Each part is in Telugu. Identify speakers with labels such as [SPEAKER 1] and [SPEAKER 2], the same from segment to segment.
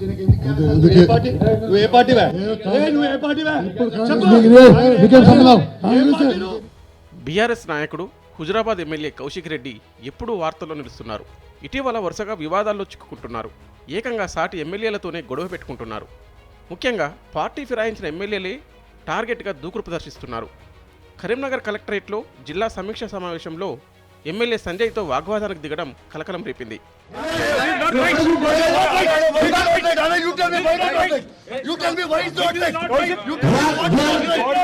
[SPEAKER 1] నువ్వు ఏ పార్టీవా నువ్వు ఏ పార్టీవా
[SPEAKER 2] బీఆర్ఎస్ నాయకుడు హుజరాబాద్ ఎమ్మెల్యే కౌశిక్ రెడ్డి ఎప్పుడూ వార్తల్లో నిలుస్తున్నారు ఇటీవల వరుసగా వివాదాల్లో చిక్కుకుంటున్నారు ఏకంగా సాటి ఎమ్మెల్యేలతోనే గొడవ పెట్టుకుంటున్నారు ముఖ్యంగా పార్టీ ఫిరాయించిన ఎమ్మెల్యేలే టార్గెట్గా దూకుడు ప్రదర్శిస్తున్నారు కరీంనగర్ కలెక్టరేట్లో జిల్లా సమీక్ష సమావేశంలో ఎమ్మెల్యే సంజయ్తో వాగ్వాదానికి దిగడం కలకలం రేపింది
[SPEAKER 1] You tell me why not like? You tell me why it's not? You tell me what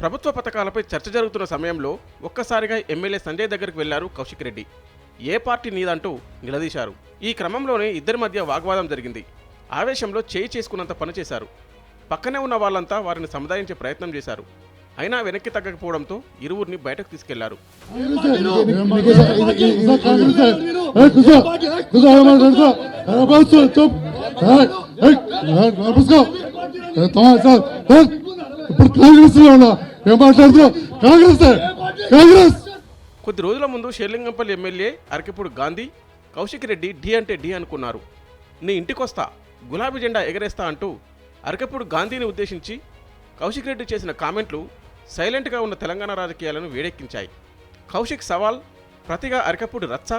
[SPEAKER 2] ప్రభుత్వ పథకాలపై చర్చ జరుగుతున్న సమయంలో ఒక్కసారిగా ఎమ్మెల్యే సంజయ్ దగ్గరికి వెళ్ళారు కౌశిక్ రెడ్డి. ఏ పార్టీ నీదంటూ నిలదీశారు. ఈ క్రమంలోనే ఇద్దరి మధ్య వాగ్వాదం జరిగింది. ఆవేశంలో చేయి చేసుకున్నంత పనిచేశారు పక్కనే ఉన్న వాళ్ళంతా వారిని సముదాయించే ప్రయత్నం చేశారు. అయినా వెనక్కి తగ్గకపోవడంతో ఇరువురిని బయటకు
[SPEAKER 3] తీసుకెళ్ళారు. కాంగ్రెస్
[SPEAKER 2] కొద్ది రోజుల ముందు షేర్లింగంపల్లి ఎమ్మెల్యే అరకిపూడి గాంధీ కౌశిక్ రెడ్డి డి అంటే డి అనుకున్నారు. నీ ఇంటికొస్తా గులాబీ జెండా ఎగరేస్తా అంటూ అరకపూడి గాంధీని ఉద్దేశించి కౌశిక్ రెడ్డి చేసిన కామెంట్లు సైలెంట్గా ఉన్న తెలంగాణ రాజకీయాలను వేడెక్కించాయి కౌశిక్ సవాల్ ప్రతిగా అరకప్పుడు రచ్చ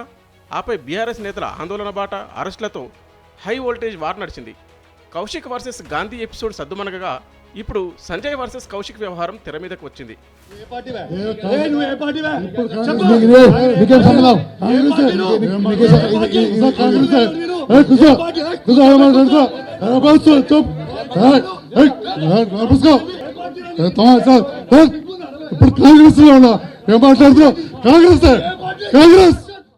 [SPEAKER 2] ఆపై బీఆర్ఎస్ నేతల ఆందోళన బాట అరెస్టులతో హై వోల్టేజ్ వార్ నడిచింది కౌశిక్ వర్సెస్ గాంధీ ఎపిసోడ్ సద్దుమనగగా ఇప్పుడు సంజయ్ వర్సెస్ కౌశిక్ వ్యవహారం తెర మీదకు వచ్చింది
[SPEAKER 1] ఏ పార్టీవా ఏ, నువ్వు ఏ పార్టీవా
[SPEAKER 3] ఇప్పుడు కాంగ్రెస్ మీకు ఇదే, మీకేం సంబంధం